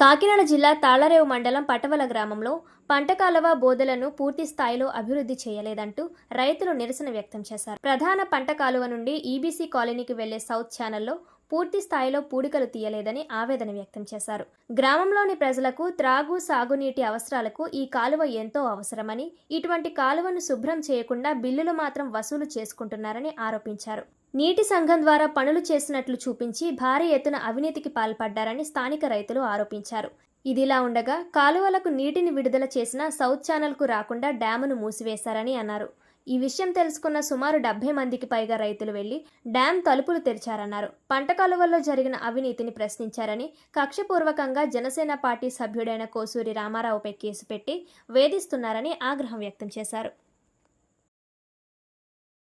కాకినాడ జిల్లా తాళరేవు మండలం పటవల గ్రామంలో పంట కాలువ బోదెలను పూర్తి స్థాయిలో అభివృద్ధి చేయలేదంటూ రైతులు నిరసన వ్యక్తం చేశారు. ప్రధాన పంట కాలువ నుండి ఈబీసీ కాలనీకి వెళ్ళే సౌత్ ఛానల్లో పూర్తి స్థాయిలో పూడికలు తీయలేదని ఆవేదన వ్యక్తం చేశారు. గ్రామంలోని ప్రజలకు త్రాగు సాగునీటి అవసరాలకు ఈ కాలువ ఎంతో అవసరమని ఇటువంటి కాలువను శుభ్రం చేయకుండా బిల్లులు మాత్రం వసూలు చేసుకుంటున్నారని ఆరోపించారు. నీటి సంఘం ద్వారా పనులు చేసినట్లు చూపించి భారీ ఎత్తున అవినీతికి పాల్పడ్డారని స్థానిక రైతులు ఆరోపించారు. ఇదిలా ఉండగా కాలువలకు నీటిని విడుదల చేసిన సౌత్ ఛానల్కు రాకుండా డ్యామును మూసివేశారని అన్నారు. ఈ విషయం తెలుసుకున్న సుమారు డెబ్బై మందికి పైగా రైతులు వెళ్ళి డ్యాం తలుపులు తెరిచారన్నారు. పంట కాలువల్లో జరిగిన అవినీతిని ప్రశ్నించారని కక్షపూర్వకంగా జనసేన పార్టీ సభ్యుడైన కోసూరి రామారావుపై కేసు పెట్టి వేధిస్తున్నారని ఆగ్రహం వ్యక్తం చేశారు.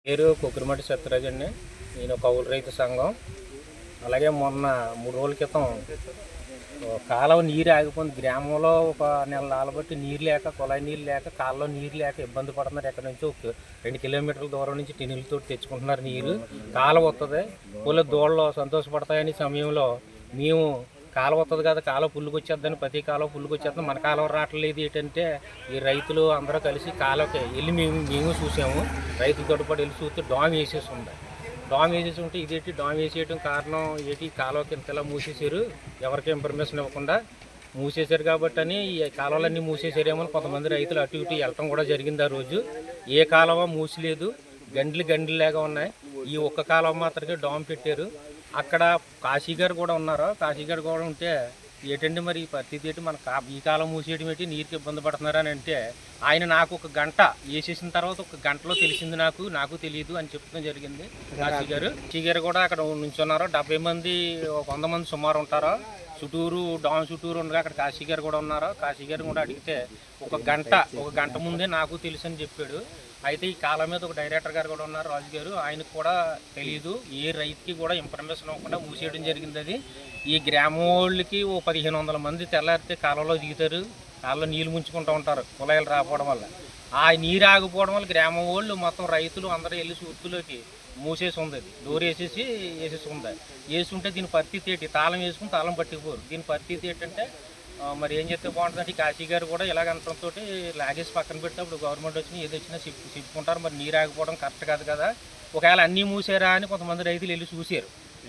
పేరు కుకురుమటి సత్యరాజ్ అండి నేను కౌలు రైతు సంఘం. అలాగే మొన్న మూడు రోజుల క్రితం ఓ కాలువ నీరు ఆగిపోయింది. గ్రామంలో ఒక నెల నాలబట్టి నీరు లేక కుళాయి నీరు లేక కాళ్ళలో నీరు లేక ఇబ్బంది పడుతున్నారు. ఎక్కడి నుంచి ఒక రెండు కిలోమీటర్ల దూరం నుంచి టిన్నులతో తెచ్చుకుంటున్నారు నీరు. కాలువ వస్తుంది పూల దూడలు సంతోషపడతాయని సమయంలో మేము కాలువ వస్తుంది కదా కాలువ పుల్లుకు వచ్చేద్దని ప్రతి కాలువ పుల్లుకు వచ్చేద్దాం మన కాలువ రావట్లేదు. ఏంటంటే ఈ రైతులు అందరూ కలిసి కాలువకి వెళ్ళి మేము మేము చూసాము. రైతులతో పాటు వెళ్ళి చూస్తే డామ్ వేసేసి ఉంది. డామ్ వేసేసి ఉంటే ఇదేంటి డామ్ చేయడం కారణం ఏంటి? కింద ఇంతలా మూసేసారు ఎవరికి ఇన్ఫర్మేషన్ ఇవ్వకుండా మూసేశారు కాబట్టి అని ఈ కాలువలన్నీ మూసేసారేమో అని కొంతమంది రైతులు అటు ఇటు వెళ్ళటం కూడా జరిగింది ఆ రోజు. ఏ కాలువ మూసిలేదు. గండ్లు గండ్లు లేగా ఉన్నాయి. ఈ ఒక్క కాలువ మాత్రమే డామ్ పెట్టారు. అక్కడ కాశీ గారు కూడా ఉన్నారు? కాశీ గారు కూడా ఉంటే ఏంటండి మరి? పరిస్థితి ఏంటి? మన కా ఈ కాలం మూసేయడం ఏంటి? నీరుకి ఇబ్బంది పడుతున్నారు అని అంటే ఆయన నాకు ఒక గంట వేసేసిన తర్వాత ఒక గంటలో తెలిసింది నాకు నాకు తెలియదు అని చెప్పడం జరిగింది. కాశీ గారు గారు కూడా అక్కడ నుంచున్నారు. డెబ్బై మంది ఒక వంద మంది సుమారు ఉంటారు. చుట్టూరు డౌన్ చుట్టూరు ఉండగా అక్కడ కాశీ గారు కూడా ఉన్నారు. కాశీ గారు కూడా అడిగితే ఒక గంట ఒక గంట ముందే నాకు తెలుసు అని చెప్పాడు. అయితే ఈ కాలం మీద ఒక డైరెక్టర్ గారు కూడా ఉన్నారు రాజు గారు. ఆయనకు కూడా తెలియదు ఏ రైతుకి కూడా ఇన్ఫర్మేషన్ ఇవ్వకుండా మూసేయడం జరిగింది అది. ఈ గ్రామం వాళ్ళకి ఓ పదిహేను వందల మంది తెల్లారితే కాలంలో దిగుతారు. కాలంలో నీళ్ళు ముంచుకుంటూ ఉంటారు కులాయిలు రాకపోవడం వల్ల. ఆ నీరు ఆగిపోవడం వల్ల గ్రామం వాళ్ళు మొత్తం రైతులు అందరూ వెళ్ళి సూర్తులోకి మూసేసి ఉంది డోర్ వేసేసి వేసేసి ఉంది వేసి ఉంటే దీని పరిస్థితి ఏంటి? తాళం వేసుకుని తాళం పట్టుకుపోరు. దీని పరిస్థితి ఏంటంటే మరి ఏం చేస్తే బాగుంటుందంటే కాశీ గారు కూడా ఇలాగ అనడంతో లాగేసి పక్కన పెడితే అప్పుడు గవర్నమెంట్ వచ్చినా ఏది వచ్చినా చెప్పు చెప్పుకుంటారు మరి నీరు ఆగిపోవడం కరెక్ట్ కాదు కదా. ఒకవేళ అన్నీ మూసారా అని కొంతమంది రైతులు వెళ్ళి చూసారు.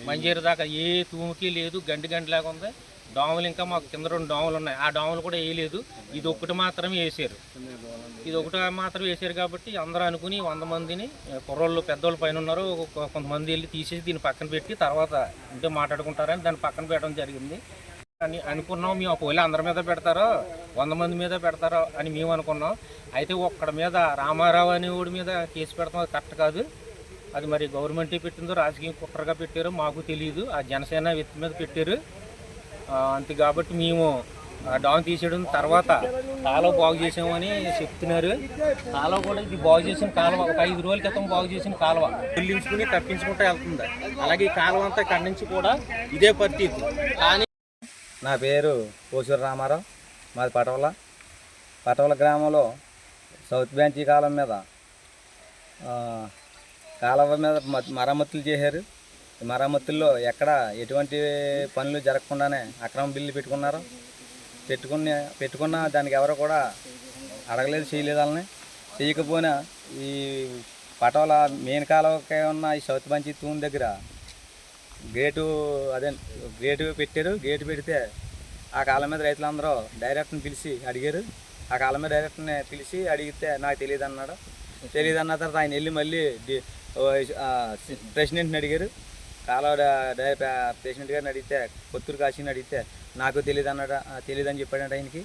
మంజీరు దాకా ఏ తూముకి లేదు గంటి గంటిలాగా ఉంది. దోమలు ఇంకా మాకు కింద రెండు దోమలు ఉన్నాయి. ఆ దోమలు కూడా వేయలేదు. ఇది ఒక్కటి మాత్రమే వేసారు ఇది ఒకటి మాత్రం వేసారు కాబట్టి అందరూ అనుకుని వంద మందిని కుర్రోళ్ళు పెద్దోళ్ళు పైన ఉన్నారు. కొంతమంది వెళ్ళి తీసేసి దీన్ని పక్కన పెట్టి తర్వాత ఉంటే మాట్లాడుకుంటారని దాన్ని పక్కన పెట్టడం జరిగింది. అని అనుకున్నాం మేము. ఒకవేళ అందరి మీద పెడతారో వంద మంది మీద పెడతారో అని మేము అనుకున్నాం. అయితే ఒక్కడి మీద రామారావు అనే వాడి మీద కేసు పెడతాం. అది కరెక్ట్ కాదు. అది మరి గవర్నమెంటే పెట్టిందో రాజకీయ కుట్రగా పెట్టారో మాకు తెలియదు ఆ జనసేన వ్యక్తి మీద పెట్టారు. అంతే కాబట్టి మేము ఆ తీసేయడం తర్వాత కాలువ బాగు చేసామని చెప్తున్నారు. కాలువ కూడా ఇది బాగు చేసిన కాలువ ఒక ఐదు రోజుల క్రితం బాగు చేసిన కాలువ. చెల్లించుకుని తప్పించుకుంటూ వెళ్తుంది. అలాగే ఈ కాలువ అంతా ఇక్కడి నుంచి కూడా ఇదే పరిస్థితి కానీ నా పేరు కోసూరు రామారావు. మాది పటవల. పటవల గ్రామంలో సౌత్ బ్యాంచీ కాలం మీద కాలువ మీద మ- మరమ్మతులు చేశారు. మరమ్మతుల్లో ఎక్కడ ఎటువంటి పనులు జరగకుండానే అక్రమ బిల్లు పెట్టుకున్నారు. పెట్టుకుని పెట్టుకున్న దానికి ఎవరు కూడా అడగలేదు చేయలేదు వాళ్ళని. చేయకపోయినా ఈ పటవల మెయిన్ కాలువకే ఉన్న ఈ సౌత్ మంచి తూన్ దగ్గర గేటు అదే గేటు పెట్టారు. గేటు పెడితే ఆ కాలం మీద రైతులందరూ డైరెక్టర్ని పిలిచి అడిగారు. ఆ కాలం మీద డైరెక్టర్ని పిలిచి అడిగితే నాకు తెలియదు అన్నాడు. తెలియదు అన్న తర్వాత ఆయన వెళ్ళి మళ్ళీ ప్రెసిడెంట్ని అడిగారు. కాలువ పేషెంట్ గారిని అడిగితే కొత్తూరు కాశీని అడిగితే నాకు తెలియదు అన్నాడు తెలియదు అని చెప్పాడంట ఆయనకి.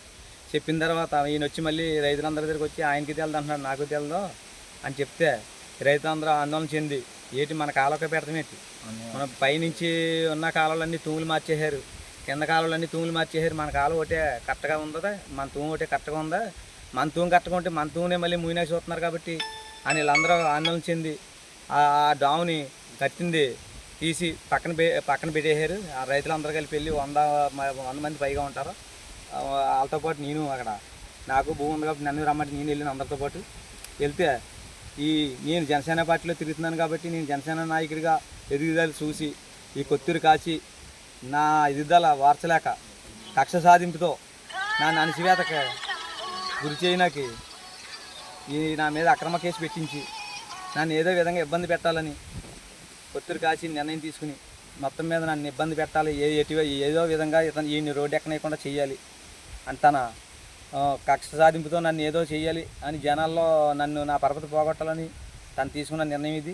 చెప్పిన తర్వాత ఈయన వచ్చి మళ్ళీ రైతులందరి దగ్గరికి వచ్చి ఆయనకి తెలియదు అంటున్నాడు నాకు తెలియదు అని చెప్తే రైతులందరూ ఆందోళన చెంది ఏటి మన కాలువకే పెడతామేటి మన పైనుంచి ఉన్న కాలువలన్నీ తూములు మార్చేశారు. కింద కాలువలన్నీ తూములు మార్చేశారు. మన కాలువ ఒకటే కరెక్ట్గా ఉందా? మన తూము ఒకటే కరెక్ట్గా ఉందా? మన తూము కరెక్ట్గా ఉంటే మన తూమునే మళ్ళీ మూయినా చూస్తున్నారు కాబట్టి అని వీళ్ళందరూ ఆందోళన చెంది ఆ ఆ డాముని కట్టింది తీసి పక్కన పక్కన పెట్టేశారు. ఆ రైతులందరూ కలిపి వెళ్ళి వంద వంద మంది పైగా ఉంటారు. వాళ్ళతో పాటు నేను అక్కడ నాకు భూమి ఉంది కాబట్టి నన్ను రమ్మంటే నేను వెళ్ళిన అందరితో పాటు వెళ్తే ఈ నేను జనసేన పార్టీలో తిరుగుతున్నాను కాబట్టి నేను జనసేన నాయకుడిగా ఎదుగుదల చూసి ఈ కొత్తూరు కాచి నా ఎదుగుదల వార్చలేక కక్ష సాధింపుతో నా అణిచివేతకి గురి చేయనాకి ఈ నా మీద అక్రమ కేసు పెట్టించి నన్ను ఏదో విధంగా ఇబ్బంది పెట్టాలని పొత్తురు కాచి నిర్ణయం తీసుకుని మొత్తం మీద నన్ను ఇబ్బంది పెట్టాలి ఏ ఎటు ఏదో విధంగా ఇతను ఈయన్ని రోడ్డు ఎక్కనేయకుండా చేయాలి అని తన కక్ష సాధింపుతో నన్ను ఏదో చేయాలి అని జనాల్లో నన్ను నా పరపతి పోగొట్టాలని తను తీసుకున్న నిర్ణయం ఇది.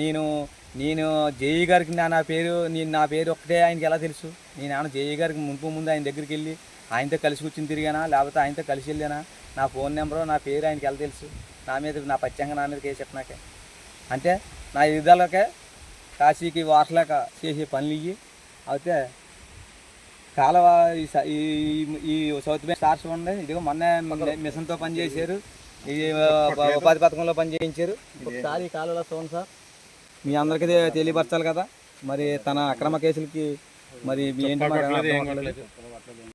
నేను నేను జేఈ గారికి నా నా పేరు నేను నా పేరు ఒక్కటే ఆయనకి ఎలా తెలుసు? నేను ఆయన జేఈ గారికి ముందు ముందు ఆయన దగ్గరికి వెళ్ళి ఆయనతో కలిసి కూర్చుని తిరిగానా? లేకపోతే ఆయనతో కలిసి వెళ్ళానా? నా ఫోన్ నెంబరు నా పేరు ఆయనకి ఎలా తెలుసు? నా మీద నా పచ్చంగా నా మీద కేసు చెప్పినాకే అంటే నా ఎదుగుదలకే కాశీకి వాసలేక చేసే పనులు ఇవి అయితే కాలువ ఈ సౌత్ బెంగాల్ స్టార్స్ ఉండే ఇదిగో మొన్న మిషన్తో పని చేశారు. ఈ ఆ, ఉపాధి పథకంలో పని చేయించారు. ఒకసారి ఈ కాలువలో చూడండి సార్. మీ అందరికీ తెలియపరచాలి కదా. మరి తన అక్రమ కేసులకి మరి మీ ఏంటి.